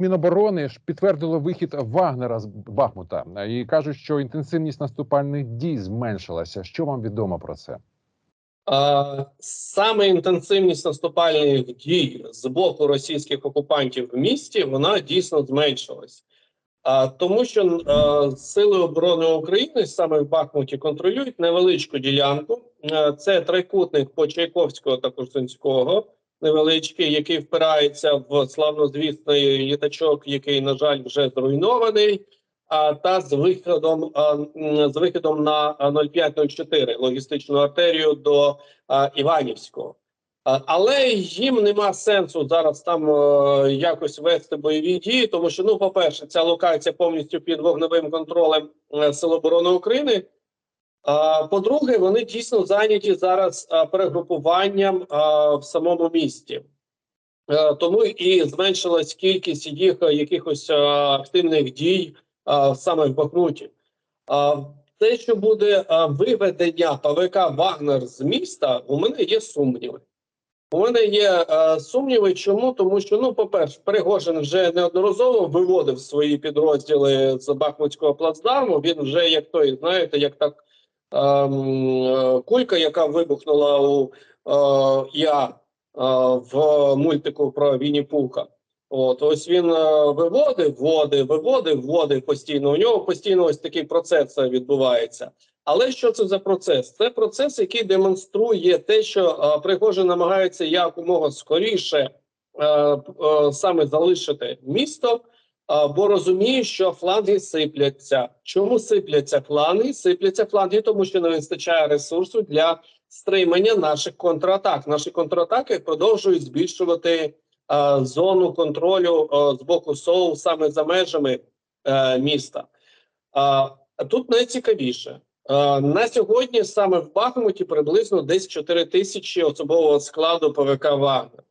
Міноборони ж підтвердило вихід Вагнера з Бахмута і кажуть, що інтенсивність наступальних дій зменшилася. Що вам відомо про це? Саме інтенсивність наступальних дій з боку російських окупантів в місті вона дійсно зменшилась. А, Тому що Сили оборони України саме в Бахмуті контролюють невеличку ділянку. Це трикутник по Чайковського та Курсинського, невеличкий, який впирається в славнозвісний літачок, який, на жаль, вже зруйнований. А, та з виходом з виходом на а, 0504 логістичну артерію до Іванівського. Але їм нема сенсу зараз там е, якось вести бойові дії, тому що, ну, по-перше, ця локація повністю під вогневим контролем е, Сил оборони України. По-друге, вони дійсно зайняті зараз перегрупуванням в самому місті. Е, Тому і зменшилась кількість їх е, якихось активних дій саме в Бахмуті. Те, що буде виведення ПВК Вагнер з міста, у мене є сумніви. У мене є е, сумніви, чому? Тому що, ну, по-перше, Перегожин вже неодноразово виводив свої підрозділи з Бахмутського плацдарму. Він вже як той, знаєте, як так кулька, яка вибухнула у е, я е, в мультику про Вінні Пуха. От ось він е, виводив, вводив, виводив, вводив постійно. У нього постійно ось такий процес е, відбувається. Але що це за процес? Це процес, який демонструє те, що е, Пригожин намагається якомога скоріше е, е, саме залишити місто, е, бо розуміє, що фланги сипляться. Чому сипляться фланги? Сипляться фланги, тому що не вистачає ресурсу для стримання наших контратак. Наші контратаки продовжують збільшувати е, зону контролю е, з боку СОУ саме за межами е, міста. А тут найцікавіше. На сьогодні саме в Бахмуті приблизно десь 4 тисячі особового складу ПВК Вагнер.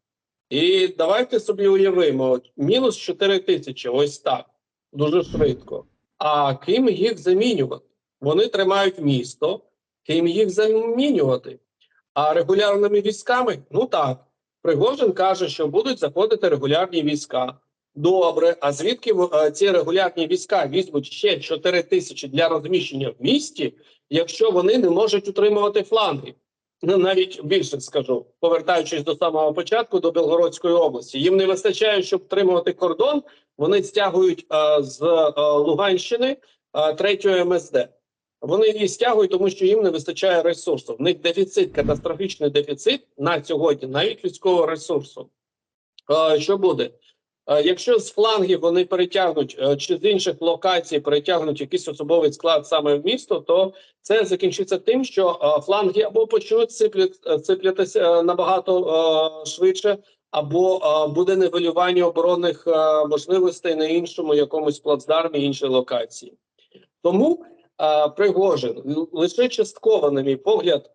І давайте собі уявимо: мінус 4 тисячі, ось так, дуже швидко. А ким їх замінювати? Вони тримають місто, ким їх замінювати? А регулярними військами? Ну так. Пригожин каже, що будуть заходити регулярні війська. Добре, а звідки е, ці регулярні війська візьмуть ще 4 тисячі для розміщення в місті, якщо вони не можуть утримувати фланги? Ну, навіть більше скажу, повертаючись до самого початку до Белгородської області, їм не вистачає, щоб утримувати кордон. Вони стягують е, з е, Луганщини е, третього МСД. Вони її стягують, тому що їм не вистачає ресурсу. В них дефіцит, катастрофічний дефіцит на сьогодні, навіть людського ресурсу. Е, що буде? Е, Якщо з флангів вони перетягнуть е, чи з інших локацій перетягнуть якийсь особовий склад саме в місто, то це закінчиться тим, що е, фланги або почнуть сиплятися набагато швидше, або буде нивелювання оборонних можливостей на іншому якомусь плацдармі іншій локації. Тому Пригожин лише частково, на мій погляд,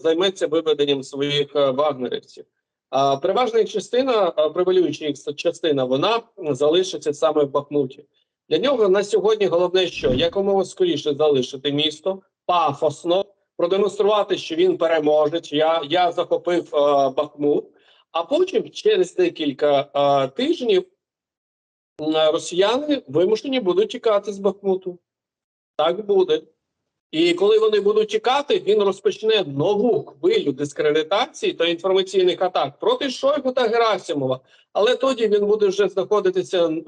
займеться виведенням своїх вагнерівців. Переважна частина, превалююча їх частина, вона залишиться саме в Бахмуті. Для нього на сьогодні головне, що якомога скоріше залишити місто пафосно, продемонструвати, що він переможець. Я, я захопив Бахмут, а потім через декілька а, тижнів росіяни вимушені будуть тікати з Бахмуту. Так буде. І коли вони будуть тікати, він розпочне нову хвилю дискредитації та інформаційних атак проти Шойгу та Герасимова. Але тоді він буде вже знаходитися е,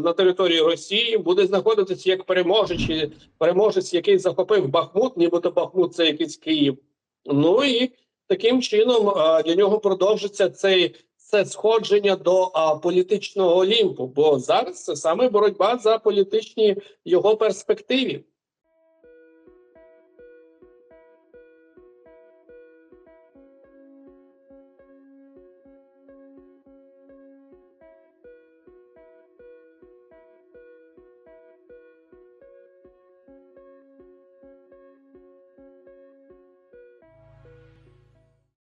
на території Росії, буде знаходитися як переможець, переможець, який захопив Бахмут, нібито Бахмут це якийсь Київ. Ну і таким чином е, для нього продовжиться цей це сходження до а, політичного олімпу. Бо зараз це саме боротьба за політичні його перспективі.